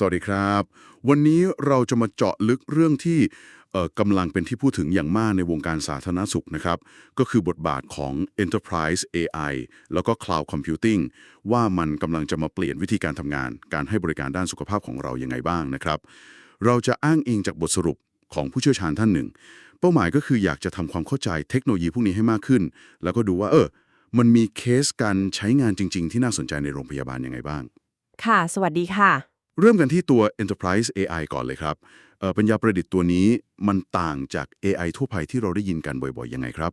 สวัสดีครับ วันนี้เราจะมาเจาะลึกเรื่องที่กำลังเป็นที่พูดถึงอย่างมากในวงการสาธารณสุขนะครับ ก็คือบทบาทของ Enterprise AI แล้วก็ Cloud Computing ว่ามันกำลังจะมาเปลี่ยนวิธีการทำงาน การให้บริการด้านสุขภาพของเรายังไงบ้างนะครับ เราจะอ้างอิงจากบทสรุปของผู้เชี่ยวชาญท่านหนึ่ง เป้าหมายก็คืออยากจะทำความเข้าใจเทคโนโลยีพวกนี้ให้มากขึ้น แล้วก็ดูว่าเออมันมีเคสการใช้งานจริง ๆ ที่น่าสนใจในโรงพยาบาลยังไงบ้าง ค่ะ สวัสดีค่ะ เริ่มกันที่ตัว Enterprise AI ก่อนเลยครับเอ่อปัญญาประดิษฐ์ตัวนี้มันต่างจาก AI ทั่วไปที่เราได้ยินกันบ่อยๆยังไงครับ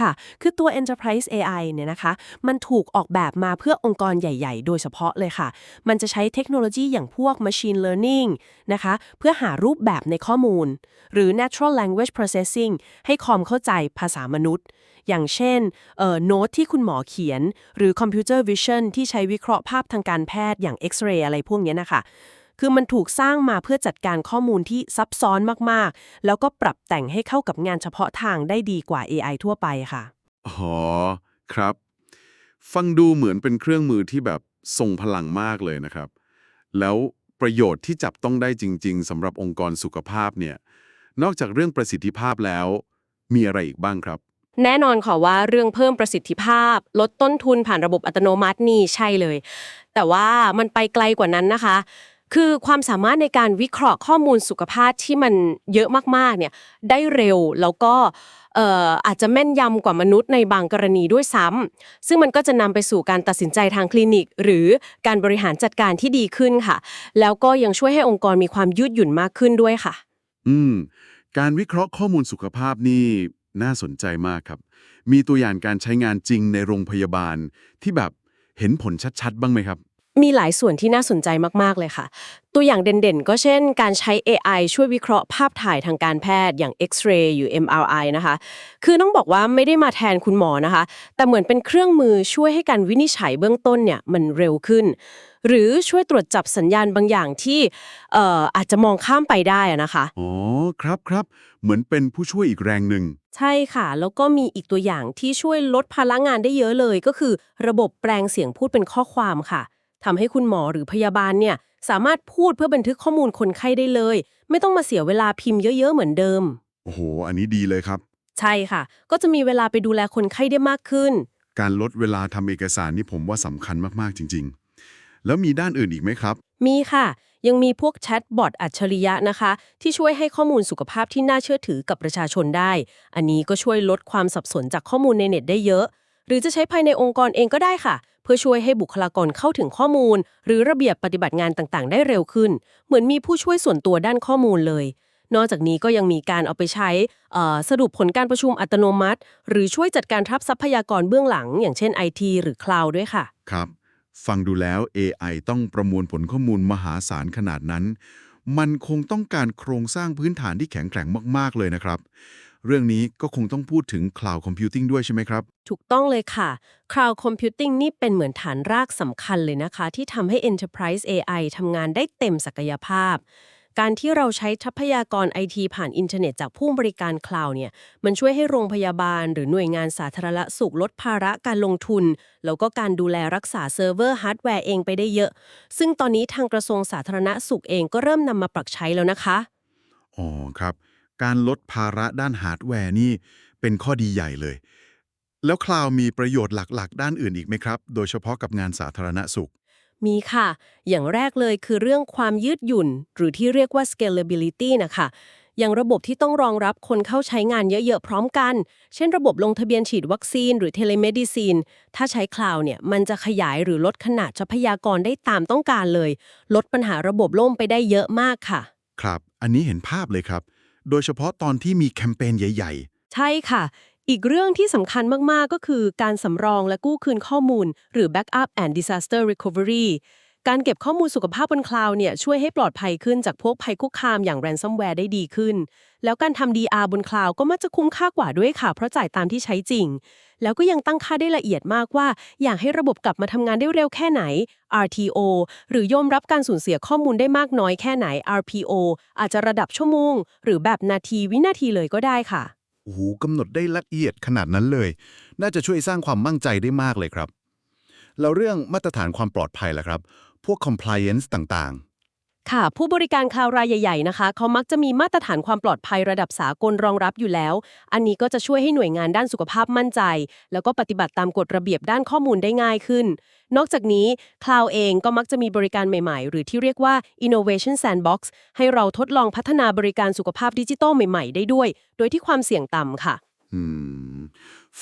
ค่ะ คือตัว Enterprise AI เนี่ยนะคะ มันถูกออกแบบมาเพื่อองค์กรใหญ่ ๆ โดยเฉพาะเลยค่ะ มันจะใช้เทคโนโลยีอย่างพวก Machine Learning นะคะ เพื่อหารูปแบบในข้อมูล หรือ Natural Language Processing ให้คอมเข้าใจภาษามนุษย์ อย่างเช่นเอ่อโน้ตที่คุณหมอเขียน หรือ Computer Vision ที่ใช้วิเคราะห์ภาพทางการแพทย์อย่าง X-ray อะไรพวกนี้นะคะ คือมันถูกสร้างมาเพื่อจัดการข้อมูลที่ซับซ้อนมากๆ แล้วก็ปรับแต่งให้เข้ากับงานเฉพาะทางได้ดีกว่า AI ทั่วไปค่ะอ๋อครับ ฟังดูเหมือนเป็นเครื่องมือที่แบบทรงพลังมากเลยนะครับ แล้วประโยชน์ที่จับต้องได้จริง ๆสำหรับองค์กรสุขภาพเนี่ย นอกจากเรื่องประสิทธิภาพแล้ว มีอะไรอีกบ้างครับ แน่นอนค่ะว่าเรื่องเพิ่มประสิทธิภาพ ลดต้นทุนผ่านระบบอัตโนมัตินี่ใช่เลย แต่ว่ามันไปไกลกว่านั้นนะคะ คือความสามารถในการวิเคราะห์ข้อมูลสุขภาพที่มันเยอะมากๆเนี่ยได้เร็วแล้วก็อาจจะแม่นยำกว่ามนุษย์ในบางกรณีด้วยซ้ำซึ่งมันก็จะนำไปสู่การตัดสินใจทางคลินิก หรือการบริหารจัดการที่ดีขึ้นค่ะ แล้วก็ยังช่วยให้องค์กรมีความยืดหยุ่นมากขึ้นด้วยค่ะ อืม การวิเคราะห์ข้อมูลสุขภาพนี่น่าสนใจมากครับ มีตัวอย่างการใช้งานจริงในโรงพยาบาลที่แบบเห็นผลชัดๆ บ้างไหมครับ มีหลายส่วนที่น่าสนใจมากๆเลยค่ะ ตัวอย่างเด่นๆ ก็เช่น การใช้ AI ช่วยวิเคราะห์ภาพถ่ายทางการแพทย์อย่าง X-ray หรือ MRI นะคะ คือต้องบอกว่าไม่ได้มาแทนคุณหมอนะคะ แต่เหมือนเป็นเครื่องมือช่วยให้การวินิจฉัยเบื้องต้นเนี่ยมันเร็วขึ้น หรือช่วยตรวจจับสัญญาณบางอย่างที่เอ่ออาจจะมองข้ามไปได้อะนะคะ อ๋อครับครับเหมือนเป็นผู้ช่วยอีกแรงหนึ่ง ใช่ค่ะ แล้วก็มีอีกตัวอย่างที่ช่วยลดภาระงานได้เยอะเลย ก็คือ ระบบแปลงเสียงพูดเป็นข้อความค่ะ ทำให้คุณหมอหรือพยาบาลเนี่ยสามารถพูดเพื่อบันทึกข้อมูลคนไข้ได้เลย ไม่ต้องมาเสียเวลาพิมพ์เยอะ ๆ เหมือนเดิม โอ้โห อันนี้ดีเลยครับ ใช่ค่ะ ก็จะมีเวลาไปดูแลคนไข้ได้มากขึ้น การลดเวลาทำเอกสารนี่ผมว่าสำคัญมาก ๆ จริง ๆ แล้วมีด้านอื่นอีกไหมครับ มีค่ะ ยังมีพวกแชทบอทอัจฉริยะนะคะ ที่ช่วยให้ข้อมูลสุขภาพที่น่าเชื่อถือกับประชาชนได้ อันนี้ก็ช่วยลดความสับสนจากข้อมูลในเน็ตได้เยอะ หรือจะใช้ภายในองค์กรเองก็ได้ค่ะ เพื่อช่วยให้บุคลากรเข้าถึงข้อมูล หรือระเบียบปฏิบัติงานต่างๆ ได้เร็วขึ้น เหมือนมีผู้ช่วยส่วนตัวด้านข้อมูลเลย นอกจากนี้ก็ยังมีการเอาไปใช้สรุปผลการประชุมอัตโนมัติ หรือช่วยจัดการทับทรัพยากรเบื้องหลัง อย่างเช่น IT หรือ Cloud ด้วยค่ะ ครับ ฟังดูแล้ว AI ต้องประมวลผลข้อมูลมหาศาลขนาดนั้น มันคงต้องการโครงสร้างพื้นฐานที่แข็งแกร่งมาก ๆ เลยนะครับ เรื่องนี้ก็คงต้องพูดถึง Cloud Computing ด้วยใช่ไหมครับ ถูกต้องเลยค่ะ Cloud Computing นี่เป็นเหมือนฐานรากสำคัญเลยนะคะ ที่ทำให้ Enterprise AI ทำงานได้เต็มศักยภาพ การที่เราใช้ทรัพยากรไอทีผ่านอินเทอร์เน็ตจากผู้บริการคลาวด์เนี่ย มันช่วยให้โรงพยาบาล หรือหน่วยงานสาธารณสุขลดภาระการลงทุน แล้วก็การดูแลรักษาเซิร์ฟเวอร์ฮาร์ดแวร์เองไปได้เยอะ ซึ่งตอนนี้ทางกระทรวงสาธารณสุขเองก็เริ่มนำมาปรับใช้แล้วนะคะ อ๋อครับ การลดภาระด้านฮาร์ดแวร์นี่เป็นข้อดีใหญ่เลย แล้วคลาวมีประโยชน์หลัก ๆ ด้านอื่นอีกไหมครับ โดยเฉพาะกับงานสาธารณสุข มีค่ะ อย่างแรกเลยคือเรื่องความยืดหยุ่น หรือที่เรียกว่า scalability นะคะอย่างระบบที่ต้องรองรับคนเข้าใช้งานเยอะ ๆ พร้อมกัน เช่นระบบลงทะเบียนฉีดวัคซีน หรือ telemedicine ถ้าใช้คลาวเนี่ย มันจะขยายหรือลดขนาดทรัพยากรได้ตามต้องการเลย ลดปัญหาระบบล่มไปได้เยอะมากค่ะ ครับ อันนี้เห็นภาพเลยครับ โดยเฉพาะตอนที่มีแคมเปญใหญ่ ใช่ค่ะ อีกเรื่องที่สำคัญมาก ๆ ก็คือการสำรองและกู้คืนข้อมูล หรือ backup and disaster recovery การเก็บข้อมูลสุขภาพบนคลาวด์เนี่ยช่วยให้ปลอดภัยขึ้นจากพวกภัยคุกคามอย่าง ransomware ได้ดีขึ้น แล้วการทำ DR บนคลาวด์ก็มักจะคุ้มค่ากว่าด้วยค่ะ เพราะจ่ายตามที่ใช้จริง แล้วก็ยังตั้งค่าได้ละเอียดมากว่า อยากให้ระบบกลับมาทำงานได้เร็วแค่ไหน RTO หรือยอมรับการสูญเสียข้อมูลได้มากน้อยแค่ไหน RPO อาจจะระดับชั่วโมง หรือแบบนาทีวินาทีเลยก็ได้ค่ะโอ้โหกำหนดได้ละเอียดขนาดนั้นเลย น่าจะช่วยสร้างความมั่นใจได้มากเลยครับ แล้วเรื่องมาตรฐานความปลอดภัยล่ะครับ พวก compliance ต่างค่ะ ผู้บริการคลาวด์รายใหญ่ ๆ นะคะ เขามักจะมีมาตรฐานความปลอดภัยระดับสากลรองรับอยู่แล้ว อันนี้ก็จะช่วยให้หน่วยงานด้านสุขภาพมั่นใจ แล้วก็ปฏิบัติตามกฎระเบียบด้านข้อมูลได้ง่ายขึ้น นอกจากนี้คลาวเองก็มักจะมีบริการใหม่ ๆ หรือที่เรียกว่า innovation sandbox ให้เราทดลองพัฒนาบริการสุขภาพดิจิทัลใหม่ ๆ ได้ด้วย โดยที่ความเสี่ยงต่ำค่ะ อืม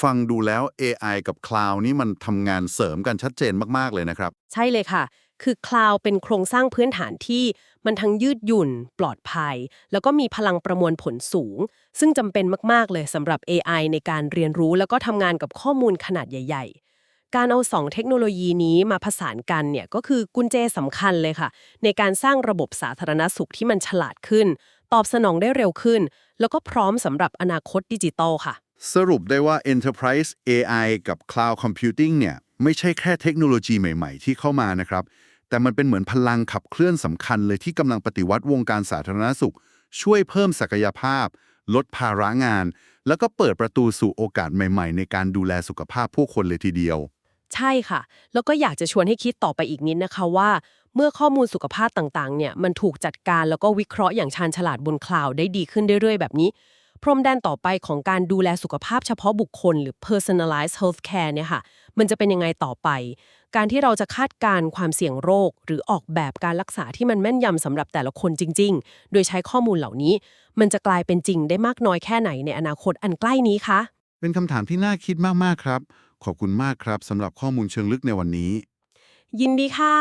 ฟังดูแล้ว AI กับ Cloud นี่มันทำงานเสริมกันชัดเจนมาก ๆ เลยนะครับ ใช่เลยค่ะ คือคลาวเป็นโครงสร้างพื้นฐานที่มันทั้งยืดหยุ่น ปลอดภัย แล้วก็มีพลังประมวลผลสูง ซึ่งจำเป็นมาก ๆ เลยสำหรับ AI ในการเรียนรู้แล้วก็ทำงานกับข้อมูลขนาดใหญ่ ๆ การเอาสองเทคโนโลยีนี้มาผสานกันเนี่ยก็คือกุญแจสำคัญเลยค่ะ ในการสร้างระบบสาธารณสุขที่มันฉลาดขึ้น ตอบสนองได้เร็วขึ้น แล้วก็พร้อมสำหรับอนาคตดิจิตอลค่ะ สรุปได้ว่า Enterprise AI กับ Cloud Computing เนี่ยไม่ใช่แค่เทคโนโลยีใหม่ ๆ ที่เข้ามานะครับ แต่มันเป็นเหมือนพลังขับเคลื่อนสำคัญเลยที่กำลังปฏิวัติวงการสาธารณสุข ช่วยเพิ่มศักยภาพ ลดภาระงาน แล้วก็เปิดประตูสู่โอกาสใหม่ ๆ ในการดูแลสุขภาพผู้คนเลยทีเดียว ใช่ค่ะ แล้วก็อยากจะชวนให้คิดต่อไปอีกนิดนะคะว่า เมื่อข้อมูลสุขภาพต่างๆเนี่ยมันถูกจัดการแล้วก็วิเคราะห์อย่างชาญฉลาดบนคลาวด์ได้ดีขึ้นเรื่อยๆแบบนี้ พรมแดนต่อไปของการดูแลสุขภาพเฉพาะบุคคล หรือ personalized healthcare เนี่ยค่ะมันจะเป็นยังไงต่อไป การที่เราจะคาดการณ์ความเสี่ยงโรค หรือออกแบบการรักษาที่มันแม่นยำสำหรับแต่ละคนจริง ๆ โดยใช้ข้อมูลเหล่านี้ มันจะกลายเป็นจริงได้มากน้อยแค่ไหนในอนาคตอันใกล้นี้คะเป็นคำถามที่น่าคิดมากๆครับ ขอบคุณมากครับสำหรับข้อมูลเชิงลึกในวันนี้ ยินดีค่ะ